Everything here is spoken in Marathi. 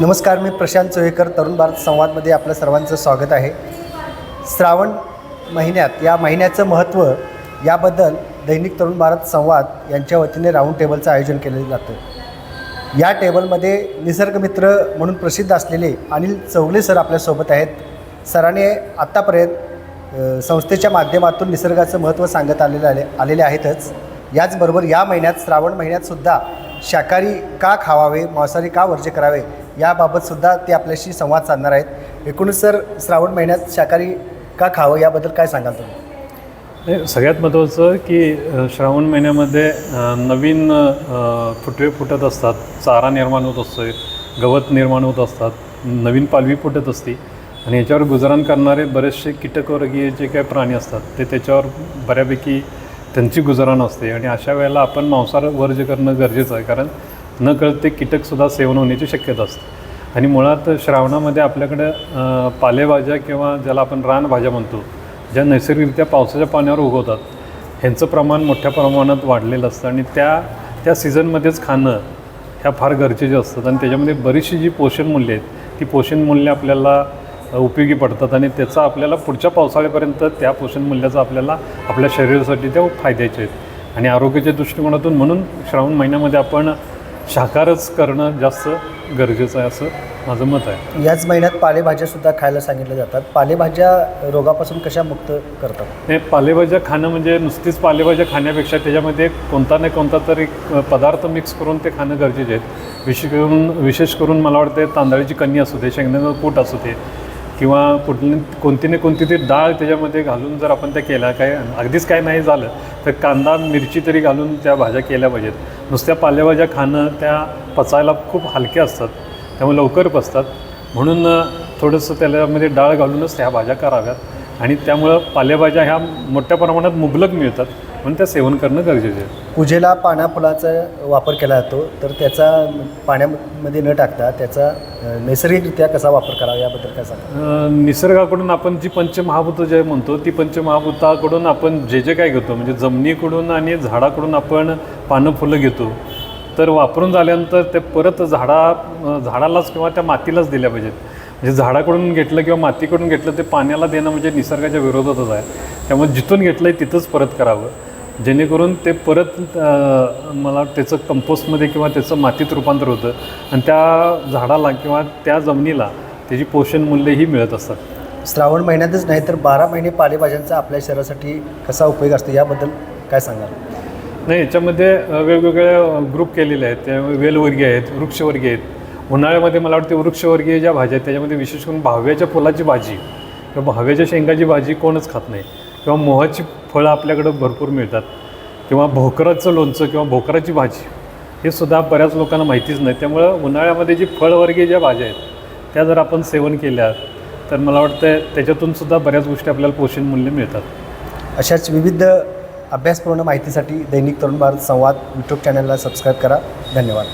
नमस्कार मी प्रशांत चोहेकर तरुण भारत संवादमध्ये आपलं सर्वांचं स्वागत आहे. श्रावण महिन्यात या महिन्याचं महत्त्व याबद्दल दैनिक तरुण भारत संवाद यांच्या वतीने राऊंड टेबलचं आयोजन केलं जातं. या टेबलमध्ये निसर्गमित्र म्हणून प्रसिद्ध असलेले अनिल चौगले सर आपल्यासोबत आहेत. सरांनी आत्तापर्यंत संस्थेच्या माध्यमातून निसर्गाचं महत्त्व सांगत आलेलं आले आलेले आहेतच. याचबरोबर या महिन्यात श्रावण महिन्यातसुद्धा शाकाहारी का खावावे मांसाहारी का वर्ज्य करावे याबाबतसुद्धा ते आपल्याशी संवाद साधणार आहेत. एकूणच सर श्रावण महिन्यात शाकाहारी का खावं? याबद्दल काय सांगाल तुम्ही? सगळ्यात महत्त्वाचं की श्रावण महिन्यामध्ये नवीन फुटवे फुटत असतात. चारा निर्माण होत असतो गवत निर्माण होत असतात नवीन पालवी फुटत असते. आणि याच्यावर गुजराण करणारे बरेचसे कीटकवर्गीय जे काही प्राणी असतात ते त्याच्यावर बऱ्यापैकी त्यांची गुजराण असते. आणि अशा वेळेला आपण मांसाहार वर्ज करणं गरजेचं आहे. कारण न कळत ते कीटकसुद्धा सेवन होण्याची शक्यता असते. आणि मुळात श्रावणामध्ये आपल्याकडं पालेभाज्या किंवा ज्याला आपण रानभाज्या म्हणतो ज्या नैसर्गिकरित्या पावसाच्या पाण्यावर उगवतात ह्यांचं प्रमाण मोठ्या प्रमाणात वाढलेलं असतं. आणि त्या त्या सीझनमध्येच खाणं ह्या फार गरजेचे असतात. आणि त्याच्यामध्ये बरीचशी जी पोषण मूल्य आहेत ती पोषण मूल्य आपल्याला उपयोगी पडतात. आणि त्याचा आपल्याला पुढच्या पावसाळ्यापर्यंत त्या पोषण मूल्याचा आपल्याला आपल्या शरीरासाठी त्या फायद्याचे आहेत. आणि आरोग्याच्या दृष्टिकोनातून म्हणून श्रावण महिन्यामध्ये आपण शाकाहारच करणं जास्त गरजेचं आहे असं माझं मत आहे. याच महिन्यात पालेभाज्यासुद्धा खायला सांगितल्या जातात. पालेभाज्या रोगापासून कशा मुक्त करतात? नाही पालेभाज्या खाणं म्हणजे नुसतीच पालेभाज्या खाण्यापेक्षा त्याच्यामध्ये कोणता ना कोणता तरी पदार्थ मिक्स करून ते खाणं गरजेचे आहेत. विशेष करून विशेष करून मला वाटते तांदळाची कणी असू दे शेंगदाण्याचं कूट असू दे किंवा कुठली कोणती ना कोणती तरी डाळ त्याच्यामध्ये घालून जर आपण त्या केल्या काय अगदीच काय नाही झालं तर कांदा मिरची तरी घालून त्या भाज्या केल्या पाहिजेत. नुसत्या पालेभाज्या खाणं त्या पचायला खूप हलक्या असतात त्यामुळे लवकर पचतात. म्हणून थोडंसं त्याच्यामध्ये डाळ घालूनच ह्या भाज्या कराव्यात. आणि त्यामुळं पालेभाज्या ह्या मोठ्या प्रमाणात मुबलक मिळतात. म्हणून त्या सेवन करणं गरजेचं आहे. पूजेला पाना फुलाचा वापर केला जातो तर त्याचा पाण्यामध्ये न टाकता त्याचा नैसर्गिकरित्या कसा वापर करावा याबद्दल काय सांगा अ, निसर्गाकडून आपण जी पंचमहाभूतं जे म्हणतो ती पंचमहाभूताकडून आपण जे जे काय घेतो म्हणजे जमिनीकडून आणि झाडाकडून आपण पानं फुलं घेतो तर वापरून झाल्यानंतर ते परत झाडा अ, झाडालाच किंवा त्या मातीलाच दिल्या पाहिजेत. म्हणजे झाडाकडून घेतलं किंवा मातीकडून घेतलं ते पाण्याला देणं म्हणजे निसर्गाच्या विरोधातच आहे. त्यामुळे जिथून घेतलं आहे तिथंच परत करावं. जेणेकरून ते परत मला त्याचं कंपोस्टमध्ये किंवा त्याचं मातीत रूपांतर होतं आणि त्या झाडाला किंवा त्या जमिनीला त्याची पोषण मूल्यही मिळत असतात. श्रावण महिन्यातच नाही तर बारा महिने पालेभाज्यांचा आपल्या शरीरासाठी कसा उपयोग असतो याबद्दल काय सांगाल? नाही याच्यामध्ये वेगवेगळे ग्रुप केलेले आहेत. त्या वेलवर्गीय आहेत वृक्षवर्गीय आहेत. उन्हाळ्यामध्ये मला वाटते वृक्षवर्गीय ज्या भाज्या आहेत त्याच्यामध्ये विशेष करून भाव्याच्या फुलाची भाजी किंवा भाव्याच्या शेंगाची भाजी कोणच खात नाही. किंवा मोहाची फळं आपल्याकडं भरपूर मिळतात. किंवा भोकराचं लोणचं किंवा भोकराची भाजी हे सुद्धा बऱ्याच लोकांना माहितीच नाही. त्यामुळं उन्हाळ्यामध्ये जी फळवर्गीय ज्या भाज्या आहेत त्या जर आपण सेवन केल्या तर मला वाटतं त्याच्यातून सुद्धा बऱ्याच गोष्टी आपल्याला पोषण मूल्य मिळतात. अशाच विविध अभ्यासपूर्ण माहितीसाठी दैनिक तरुण भारत संवाद यूट्यूब चॅनलला सबस्क्राईब करा. धन्यवाद.